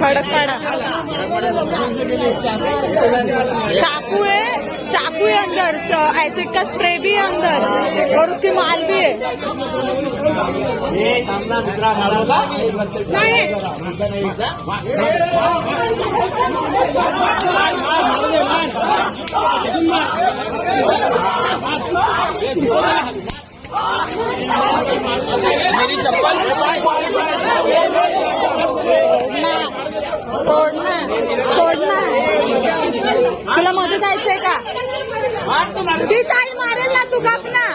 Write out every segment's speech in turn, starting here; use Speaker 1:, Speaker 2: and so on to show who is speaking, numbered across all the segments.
Speaker 1: खड़कपाड़ा. चाकू है चाकू है अंदर. एसिड का स्प्रे भी है अंदर. और उसकी माल भी है सोड ना सोड ना तुला मध्ये जायचंय का? ती ताई मारेल ना तू गप ना.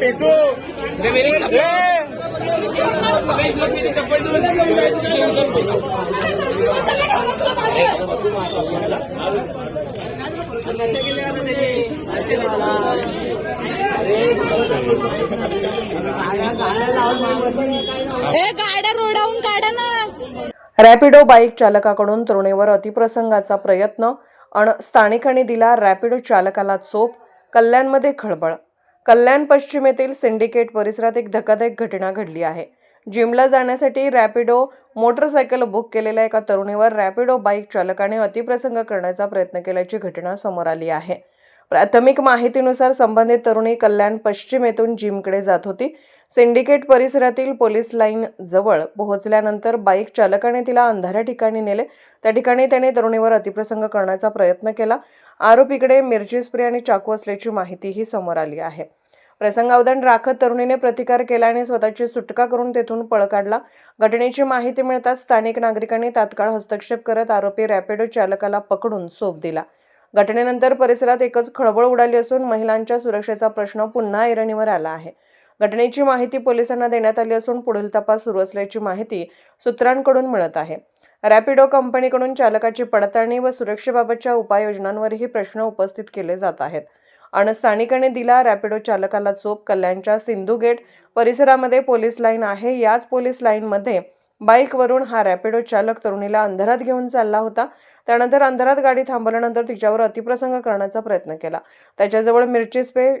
Speaker 2: पिसू.
Speaker 1: गाड्या रोडावून काढा ना.
Speaker 3: रॅपिडो बाईक चालकाकडून तरुणीवर अतिप्रसंगाचा प्रयत्न आणि स्थानिकांनी दिला रॅपिडो चालकाला चोप कल्याणमध्ये खळबळ. कल्याण पश्चिमेतील सिंडिकेट परिसरात एक धक्कादायक घटना घडली आहे. जिमला जाण्यासाठी रॅपिडो मोटरसायकल बुक केलेल्या एका तरुणीवर रॅपिडो बाईक चालकाने अतिप्रसंग करण्याचा प्रयत्न केल्याची घटना समोर आली आहे. प्राथमिक माहितीनुसार संबंधित तरुणी कल्याण पश्चिम येथून जिमकडे जात होती. सिंडिकेट परिसरातील पोलीस लाईन जवळ पोहोचल्यानंतर बाईक चालकाने तिला अंधाऱ्या ठिकाणी नेले. त्या ठिकाणी त्याने तरुणीवर अतिप्रसंग करण्याचा प्रयत्न केला. आरोपीकडे मिरची स्प्रे आणि चाकू असल्याची माहितीही समोर आली आहे. प्रसंगावधान राखत तरुणीने प्रतिकार केला आणि स्वतःची सुटका करून तेथून पळ काढला. घटनेची माहिती मिळताच स्थानिक नागरिकांनी तात्काळ हस्तक्षेप करत आरोपी रॅपिडो चालकाला पकडून सोप दिला. घटनेनंतर परिसरात एकच खळबळ उडाली असून महिलांच्या सुरक्षेचा प्रश्न पुन्हा ऐरणीवर आला आहे. घटनेची माहिती पोलिसांना देण्यात आली असून पुढील तपास सुरू असल्याची माहिती सूत्रांकडून मिळत आहे. रॅपिडो कंपनीकडून चालकाची पडताळणी व सुरक्षेबाबतच्या उपाययोजनांवरही प्रश्न उपस्थित केले जात आहेत. आणि स्थानिकांनी दिला रॅपिडो चालकाला चोप कल्याणच्या सिंधू गेट परिसरामध्ये पोलीस लाईन आहे. याच पोलीस लाईनमध्ये बाईकवरून हा रॅपिडो चालक तरुणीला अंधारात घेऊन चालला होता. त्यानंतर अंधारात गाडी थांबवल्यानंतर तिच्यावर अतिप्रसंग करण्याचा प्रयत्न केला. त्याच्याजवळ मिरची स्प्रे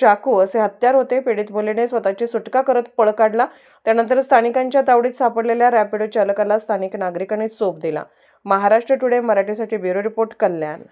Speaker 3: चाकू असे हत्यार होते. पीडित मुलीने स्वतःची सुटका करत पळ काढला. त्यानंतर स्थानिकांच्या तावडीत सापडलेल्या रॅपिडो चालकाला स्थानिक नागरिकांनी चोप दिला. महाराष्ट्र टुडे मराठीसाठी ब्युरो रिपोर्ट कल्याण.